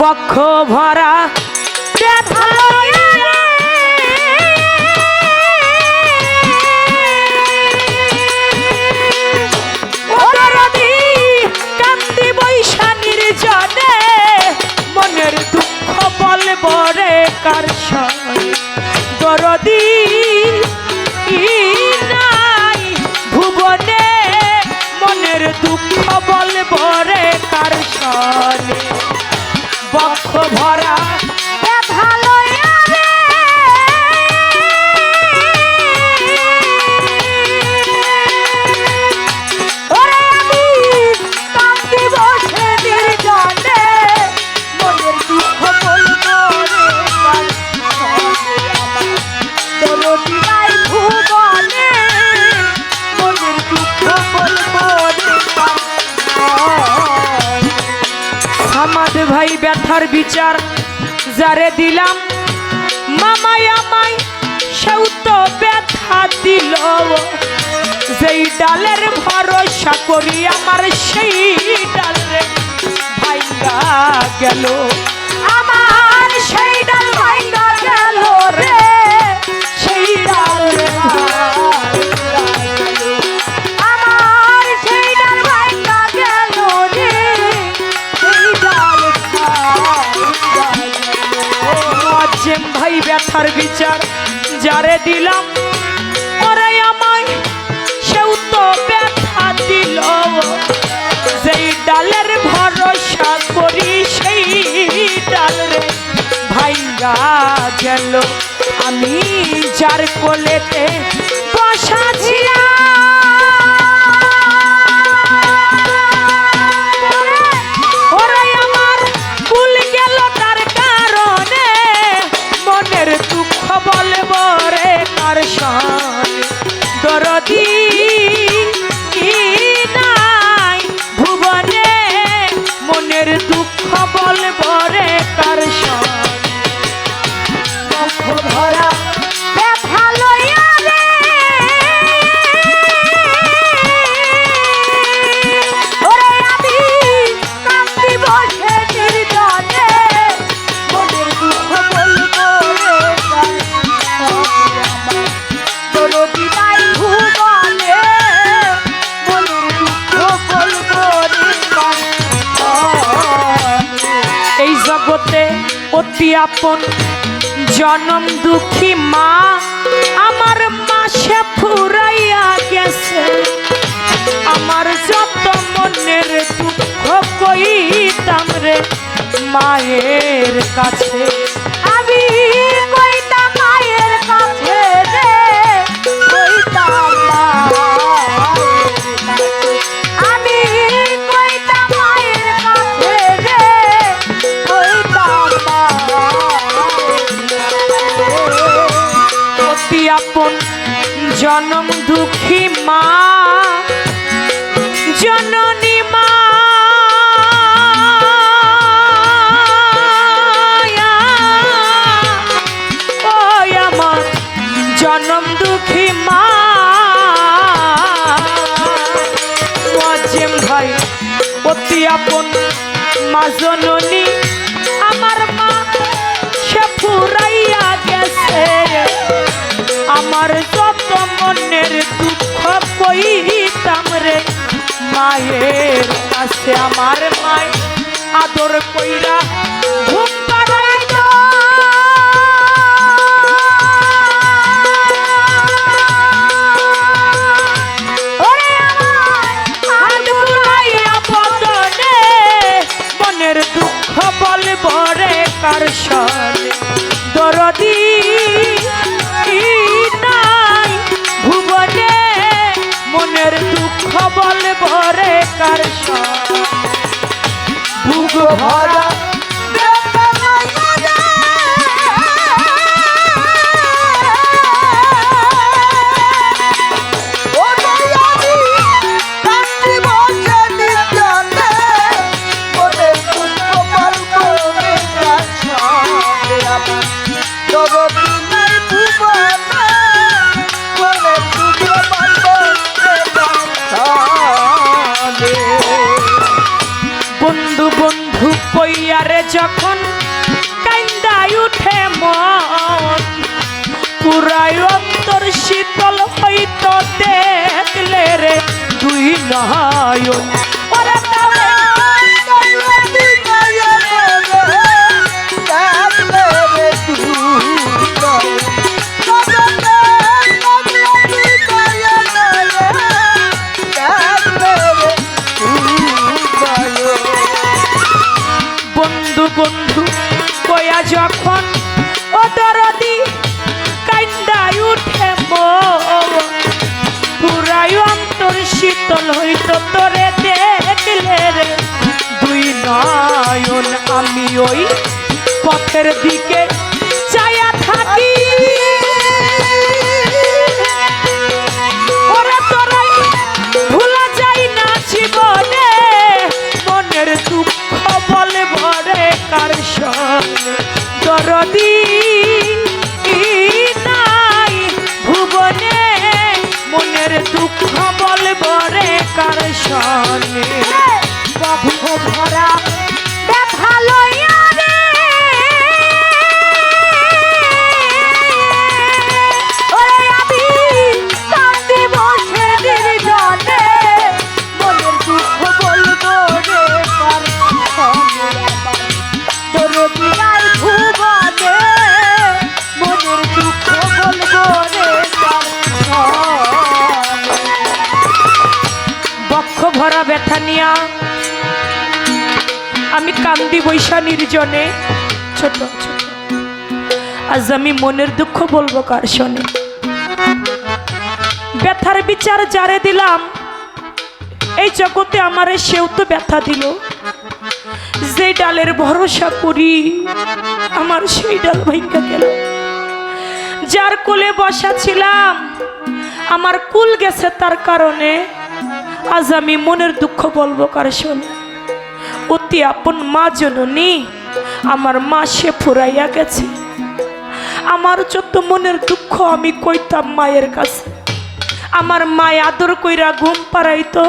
বক্ষ ভরা। মনের দুঃখ বলব রে কার দরদি নাই ভুবনে, মনের দুঃখ বলব রে কার সনে ভাই বিচার, যারে দিলাম মামাই আমাই, সেও তো ব্যথা দিল। যেই ডালের ভরসা করি, আমার সেই ডালে ভাইঙ্গা গেল। যারে দিলাম। ওরে আমায় সেও তো ব্যথা দিল। যেই ডালের ভরসা করি, সেই ডাল রে ভাইঙ্গা গেল। আমি যার কোলেতে বসা ছিলাম। অতি আপন। জনম দুঃখী মা, আমার মাসে ফুরাইয়া গেছে। আমার যত মনের দুঃখ কইতাম রে মায়ের কাছে। জনম দুঃখী মা জননী মা। জনম দুঃখী মা। মজেম ভাই অতি আপন মা মনের দুঃখ কইতাম রে। মায়ের কাছে আমার মায় আদর কইরা 我 যখন কান্দায় উঠে মন পুরাই অন্তর শীতল হইত দেখলে রে দুই নয়ন। দুঃখ কার সঙ্গে বাবু ভরা ব্যথা লইয়া কান্দি বৈশা নির্জনে। ছোট ছোট। আজ আমি মনের দুঃখ বলব কার শোনে? ব্যথার বিচার যারে দিলাম, এই জগতে আমারে সেও তো ব্যথা দিল। যে ডালের ভরসা করি, আমার সেই ডাল ভাঙ্গা গেল। যার কোলে বসা ছিলাম, আমার কুল গেছে তার কারণে, আজ আমি মনের দুঃখ বলব কার শোনে? অতি আপন মা জননী, আমার মা সে ফুরাইয়া গেছে। আমার যত মনের দুঃখ আমি কইতাম মায়ের কাছে। আমার মায় আদর কইরা ঘুম পাড়াইতো।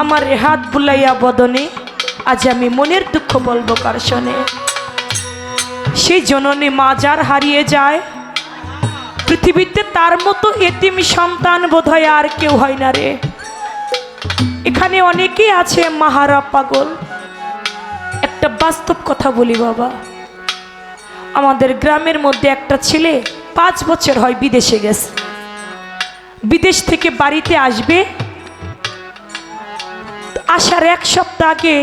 আমার হাত বুলাইয়া বদনে, আজ আমি মনের দুঃখ বলব কার শোনে। সেই জননী মা যার হারিয়ে যায়, পৃথিবীতে তার মতো এতিম সন্তান বোধ আর কেউ হয় না রে। এখানে অনেকেই আছে মাহারা পাগল। একটা বাস্তব কথা বলি বাবা। আমাদের গ্রামের মধ্যে একটা ছেলে পাঁচ বছর হয় বিদেশে গেছে। বিদেশ থেকে বাড়িতে আসবে। আসার এক সপ্তাহ আগে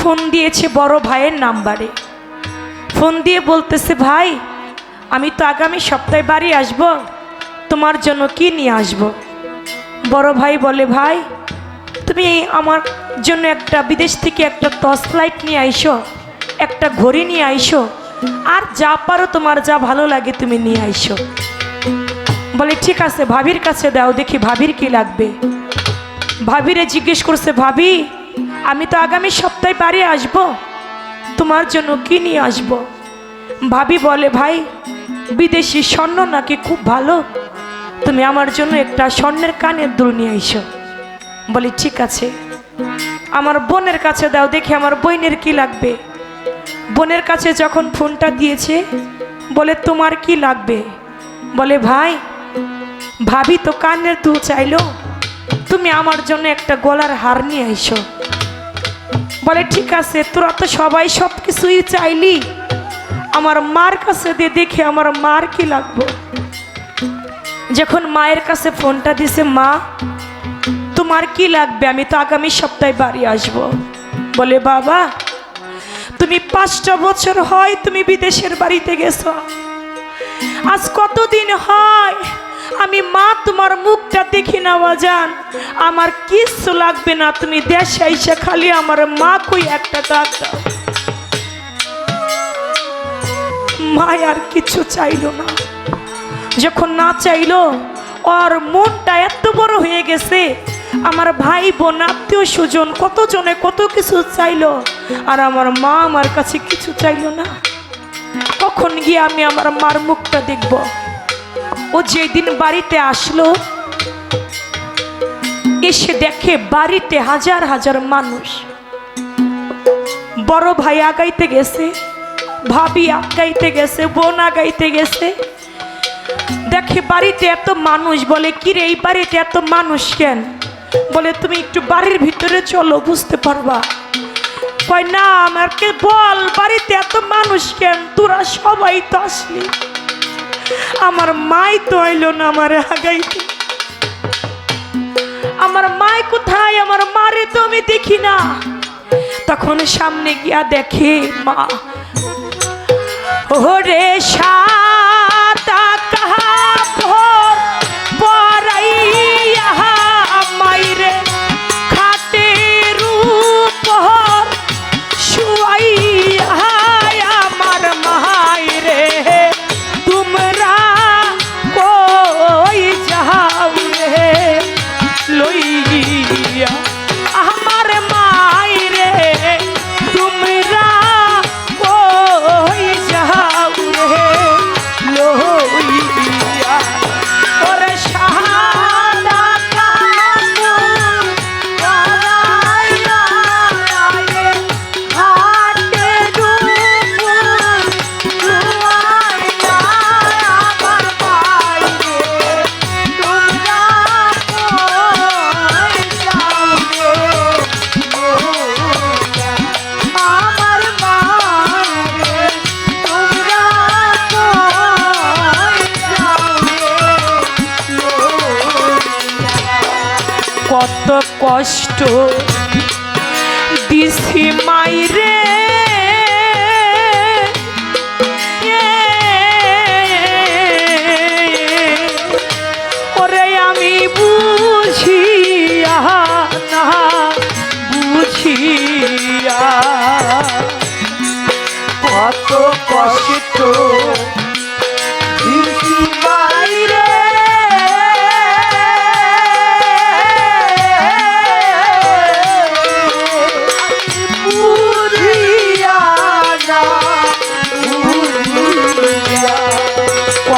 ফোন দিয়েছে বড় ভাইয়ের নাম্বারে। ফোন দিয়ে বলতেছে, ভাই, আমি তো আগামী সপ্তাহে বাড়ি আসব, তোমার জন্য কি নিয়ে আসব? বড় ভাই বলে, ভাই, তুমি আমার জন্য একটা বিদেশ থেকে একটা টর্চ লাইট নিয়ে আইসো, একটা ঘড়ি নিয়ে আইসো, আর যা পারো তোমার যা ভালো লাগে তুমি নিয়ে আইসো। বলে, ঠিক আছে, ভাবির কাছে দাও, দেখি ভাবির কি লাগবে। ভাবিরে জিজ্ঞেস করছে, ভাবি, আমি তো আগামী সপ্তাহে বাড়ি আসব, তোমার জন্য কি নিয়ে আসব? ভাবি বলে, ভাই, বিদেশি স্বর্ণ নাকি খুব ভালো? তুমি আমার জন্য একটা স্বর্ণের কানের দুল নিয়ে আইসো। বলি, ঠিক আছে। আমার বোনের কাছে দাও, দেখি আমার বোনের কি লাগবে। বোনের কাছে যখন ফোনটা দিয়েছে, বলে, তোমার কি লাগবে? বলে, ভাই, ভাবি তো কানের দুল চাইলো, তুমি আমার জন্য একটা গলার হার নিয়ে আইসো। বলে, ঠিক আছে, তোরা তো সবাই সব কিছুই চাইলি। আমার মার কাছে দিয়ে দেখে আমার মার কি লাগবে? যখন মায়ের কাছে ফোনটা দিছে মা তোমার কি লাগবে? আমি তো আগামী সপ্তাহে বাড়ি আসব। বলে, বাবা, তুমি পাঁচটা বছর হয় তুমি বিদেশের বাড়িতে গেছো। আজ কতদিন হয়? আমি মা, তোমার মুখটা দেখি না, বাজান। আমার কিচ্ছু লাগবে না, তুমি দেশে আইসা খালি আমার মা কই একটা ডাক দাও। মা আর কিছু চাইলো না। যখন না চাইলো, ওর মনটা এত বড় হয়ে গেছে আমার ভাই বোন, আত্মীয় স্বজন, কতজনে কত কিছু চাইলো, আর আমার মা আমার কাছে কিছু চাইল না। কখন গিয়ে আমি আমার মার মুখটা দেখব? ও যেদিন বাড়িতে আসলো, এসে দেখে বাড়িতে হাজার হাজার মানুষ। বড় ভাই আগাইতে গেছে, ভাবি আগাইতে গেছে, বোন আগাইতে গেছে। দেখে বাড়িতে এত মানুষ বলে, কিরে, এই বাড়িতে এত মানুষ কেন? বলে, তুমি একটু বাড়ির ভিতরে চলো, বুঝতে পারবা? কয়, না আমাকে বল বাড়িতে এত মানুষ কেন? তোরা সবাই তো আসলি। আমার মাই তো আইলো না আমার আগাই আমার মাই কোথায়? আমার মারে তো আমি দেখি না। তখন সামনে গিয়া দেখে মা, ওরে সা কত কষ্ট দিছি মাইরে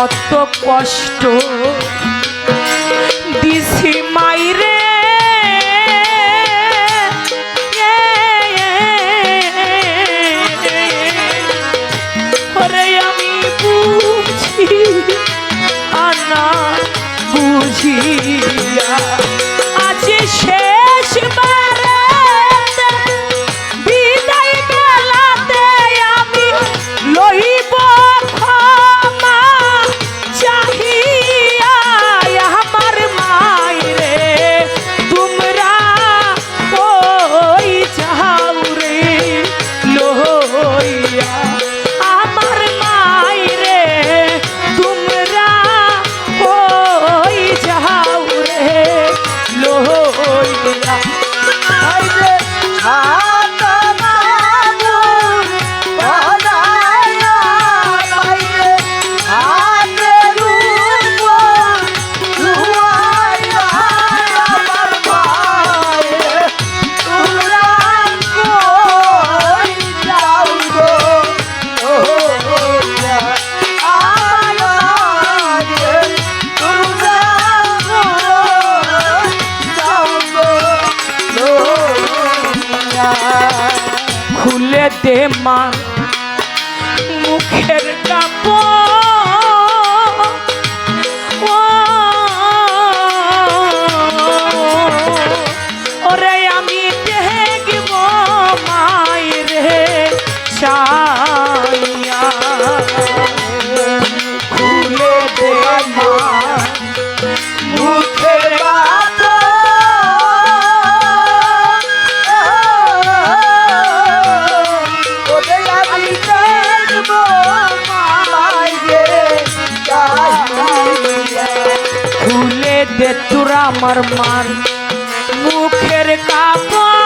কত কষ্ট দে মা দে তোরা আমার মান মুখের কাপড়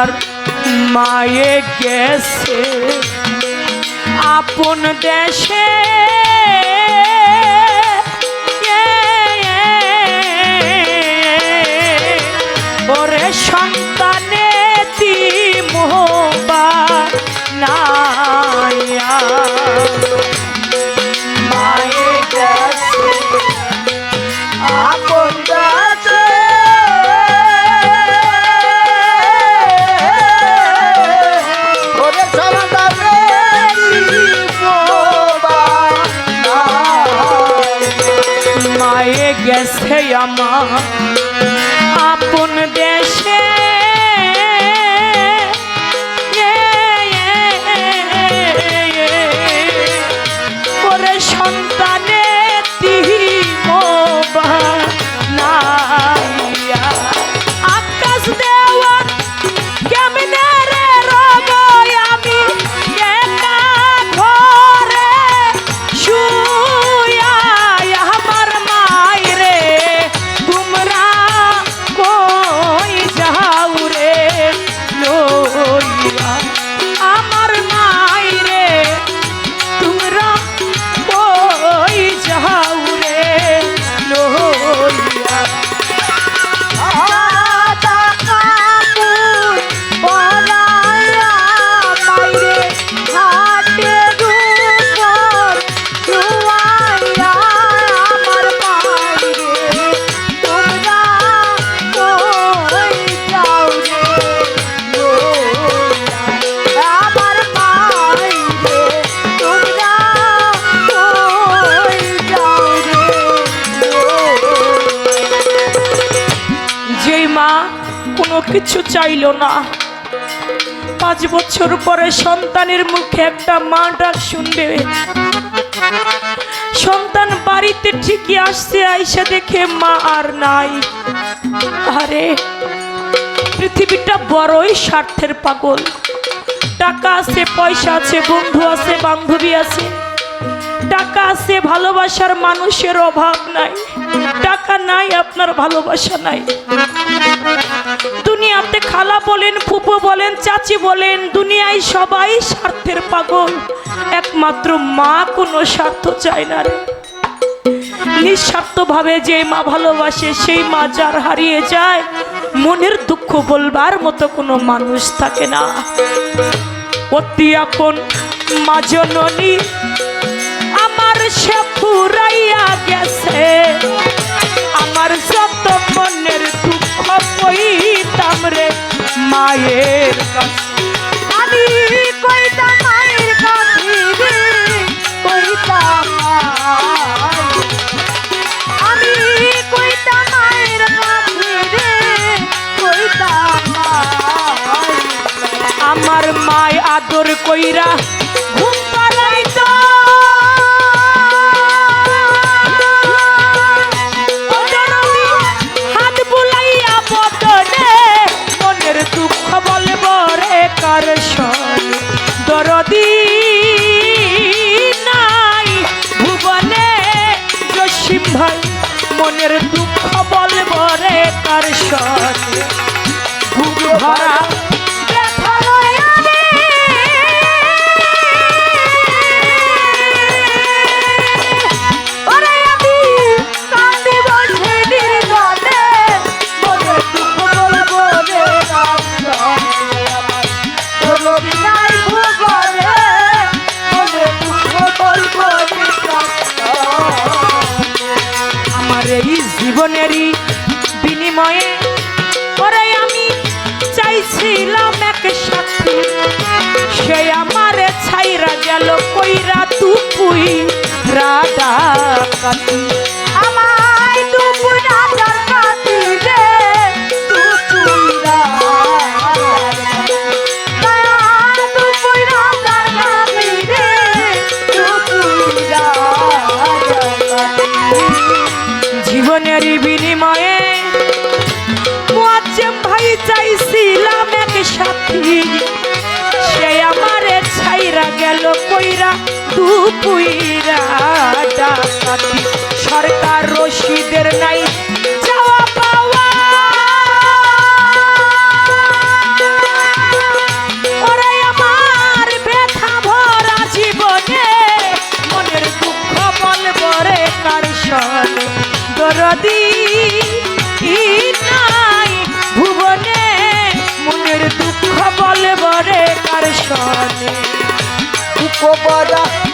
আমার মায়ে গেছে। আপন দেশে মায়ে গেছে আমার। কোনো কিছু চাইলো না। পাঁচ বছর পরে সন্তানের মুখে একটা মা ডাক শুনবে। সন্তান বাড়িতে ঠিকই আসছে, আইসা দেখে মা আর নাই। আরে, পৃথিবীটা বড়ই স্বার্থের পাগল। টাকা আছে, পয়সা আছে, বন্ধু আছে, বান্ধবী আছে। টাকা আছে, ভালোবাসার মানুষের অভাব নাই। টাকা নাই, আপনার ভালোবাসা নাই। দুনিয়াতে খালা বলেন, ফুপু বলেন, চাচি বলেন, দুনিয়ায় সবাই স্বার্থের পাগল। একমাত্র মা কোনো স্বার্থ চায় না রে। নিঃস্বার্থভাবে যে মা ভালোবাসে, সেই মা যার হারিয়ে যায়, মনের দুঃখ বলবার মতো কোনো মানুষ থাকে না। অতি আপন মা জননী আমার সে ফুরাইয়া গেছে। আমার যত মনের দুঃখ কইতাম রে মায়ের কাছে। আমি কইতাম মায়ের কাছে কইতাম আমি কইতাম মায়ের কাছে রে, কইতাম আমার মায় আদর কইরা জীবনেরই বিনিময়ে পরে আমি চাইছিলাম এক সাথে। সে আমার ছাইরা গেল কইরা তুপুই রাধা কাতি দুঃখ